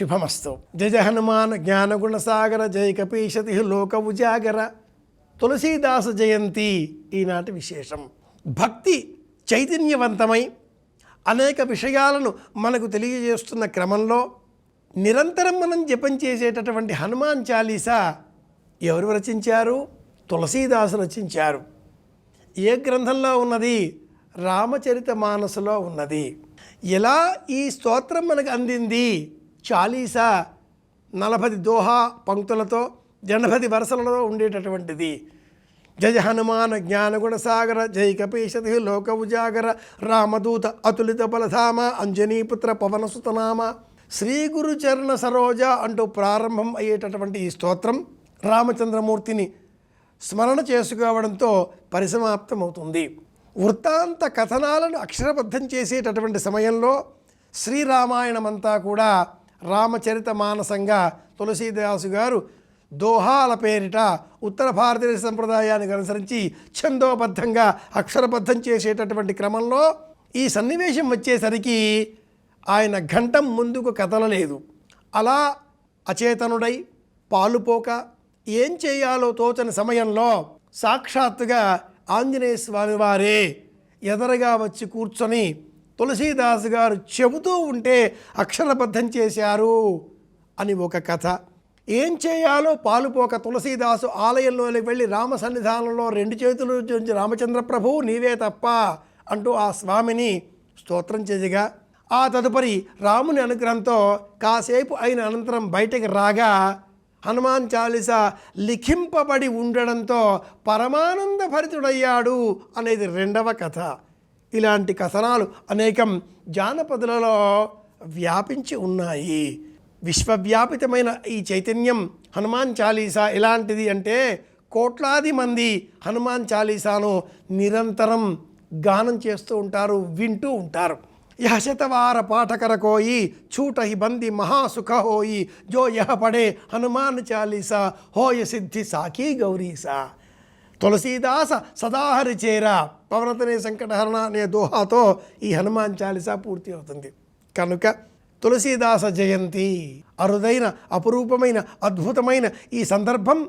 శుభమస్తు జయ హనుమాన్ జ్ఞానగుణసాగర జయ కపీశతి లోక ఉజాగర తులసీదాస జయంతి ఈనాటి విశేషం. భక్తి చైతన్యవంతమై అనేక విషయాలను మనకు తెలియజేస్తున్న క్రమంలో నిరంతరం మనం జపం చేసేటటువంటి హనుమాన్ చాలీసా ఎవరు రచించారు? తులసీదాసు రచించారు. ఏ గ్రంథంలో ఉన్నది? రామచరిత మానసులో ఉన్నది. ఎలా ఈ స్తోత్రం మనకు అందింది? చాలీసా నలభై దోహా పంక్తులతో జనపది వరసలలో ఉండేటటువంటిది. జయ హనుమాన్ జ్ఞానగుణ సాగర జై కపీశతి లోక ఉజాగర రామదూత అతులిత బలధామ అంజనీపుత్ర పవనసుతనామ శ్రీ గురు చరణ సరోజ అంటూ ప్రారంభం అయ్యేటటువంటి ఈ స్తోత్రం రామచంద్రమూర్తిని స్మరణ చేసుకోవడంతో పరిసమాప్తమవుతుంది. వృత్తాంత కథనాలను అక్షరబద్ధం చేసేటటువంటి సమయంలో శ్రీరామాయణమంతా కూడా రామచరిత మానసంగా తులసీదాసు గారు దోహాల పేరిట ఉత్తర భారతీయ సంప్రదాయానికి అనుసరించి ఛందోబద్ధంగా అక్షరబద్ధం చేసేటటువంటి క్రమంలో ఈ సన్నివేశం వచ్చేసరికి ఆయన ఘంటం ముందుకు కదలలేదు. అలా అచేతనుడై పాలుపోక ఏం చేయాలో తోచని సమయంలో సాక్షాత్తుగా ఆంజనేయ స్వామి వారే ఎదరగా వచ్చి కూర్చొని తులసీదాస్ గారు చెబుతూ ఉంటే అక్షరబద్ధం చేశారు అని ఒక కథ. ఏం చేయాలో పాలుపోక తులసీదాసు ఆలయంలోకి వెళ్ళి రామ సన్నిధానంలో రెండు చేతులు జోడించి రామచంద్ర ప్రభు నీవే తప్ప అంటూ ఆ స్వామిని స్తోత్రం చేయగా ఆ తదుపరి రాముని అనుగ్రహంతో కాసేపు అయిన అనంతరం బయటకు రాగా హనుమాన్ చాలీస లిఖింపబడి ఉండడంతో పరమానంద భరితుడయ్యాడు అనేది రెండవ కథ. ఇలాంటి కథనాలు అనేకం జానపదులలో వ్యాపించి ఉన్నాయి. విశ్వవ్యాపితమైన ఈ చైతన్యం హనుమాన్ చాలీసా ఎలాంటిది అంటే కోట్లాది మంది హనుమాన్ చాలీసాను నిరంతరం గానం చేస్తూ ఉంటారు వింటూ ఉంటారు. యశతవార పాఠకర కోయి చూటహి బంది మహాసుఖ హోయి జో యహ పడే హనుమాన్ చాలీసా హోయ సిద్ధి సాఖీ గౌరీసా. తులసీదాస సదాహరి చేర పవనతనే సంకటహరణ అనే దోహాతో ఈ హనుమాన్ చాలీస పూర్తి అవుతుంది కనుక తులసీదాస జయంతి అరుదైన అపురూపమైన అద్భుతమైన ఈ సందర్భం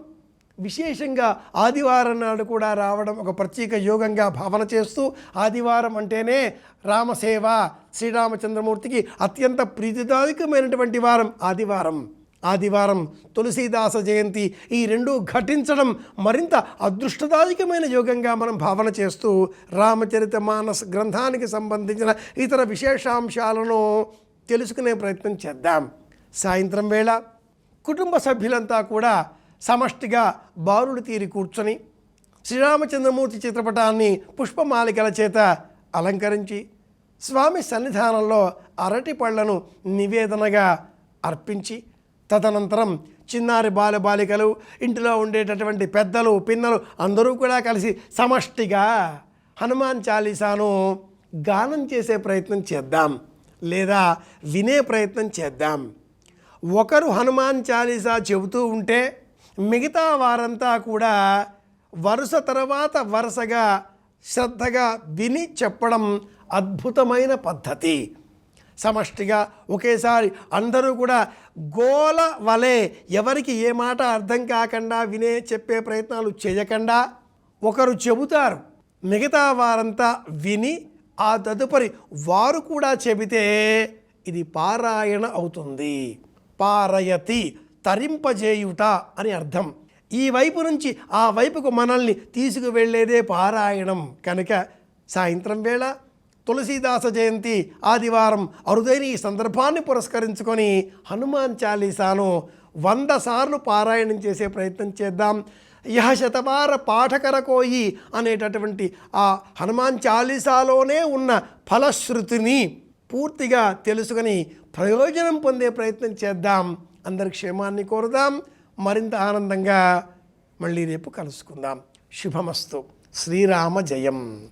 విశేషంగా ఆదివారం నాడు కూడా రావడం ఒక ప్రత్యేక యోగంగా భావన చేస్తూ ఆదివారం అంటేనే రామసేవ శ్రీరామచంద్రమూర్తికి అత్యంత ప్రీతిదాయకమైనటువంటి వారం ఆదివారం ఆదివారం తులసీదాస జయంతి ఈ రెండు ఘటించడం మరింత అదృష్టదాయకమైన యోగంగా మనం భావన చేస్తూ రామచరిత మానస్ గ్రంథానికి సంబంధించిన ఇతర విశేషాంశాలను తెలుసుకునే ప్రయత్నం చేద్దాం. సాయంత్రం వేళ కుటుంబ సభ్యులంతా కూడా సమష్టిగా బారులు తీరి కూర్చొని శ్రీరామచంద్రమూర్తి చిత్రపటాన్ని పుష్పమాలికల చేత అలంకరించి స్వామి సన్నిధానంలో అరటి పళ్ళను నివేదనగా అర్పించి తదనంతరం చిన్నారి బాలబాలికలు ఇంటిలో ఉండేటటువంటి పెద్దలు పిన్నలు అందరూ కూడా కలిసి సమష్టిగా హనుమాన్ చాలీసాను గానం చేసే ప్రయత్నం చేద్దాం లేదా వినే ప్రయత్నం చేద్దాం. ఒకరు హనుమాన్ చాలీసా చెబుతూ ఉంటే మిగతా వారంతా కూడా వరుస తర్వాత వరుసగా శ్రద్ధగా విని చెప్పడం అద్భుతమైన పద్ధతి. సమష్టిగా ఒకేసారి అందరూ కూడా గోల వలె ఎవరికి ఏ మాట అర్థం కాకుండా వినే చెప్పే ప్రయత్నాలు చేయకుండా ఒకరు చెబుతారు. మిగతా వారంతా విని ఆ తదుపరి వారు కూడా చెబితే ఇది పారాయణ అవుతుంది. పారయతి తరింపజేయుట అని అర్థం. ఈ వైపు నుంచి ఆ వైపుకు మనల్ని తీసుకువెళ్ళేదే పారాయణం. కనుక సాయంత్రం వేళ తులసీదాస జయంతి ఆదివారం అరుదైన ఈ సందర్భాన్ని పురస్కరించుకొని హనుమాన్ చాలీసాను వంద సార్లు పారాయణం చేసే ప్రయత్నం చేద్దాం. యహ శతవార పాఠకర కోయి అనేటటువంటి ఆ హనుమాన్ చాలీసాలోనే ఉన్న ఫలశ్రుతిని పూర్తిగా తెలుసుకొని ప్రయోజనం పొందే ప్రయత్నం చేద్దాం. అందరి క్షేమాన్ని కోరుదాం. మరింత ఆనందంగా మళ్ళీ రేపు కలుసుకుందాం. శుభమస్తు. శ్రీరామ జయం.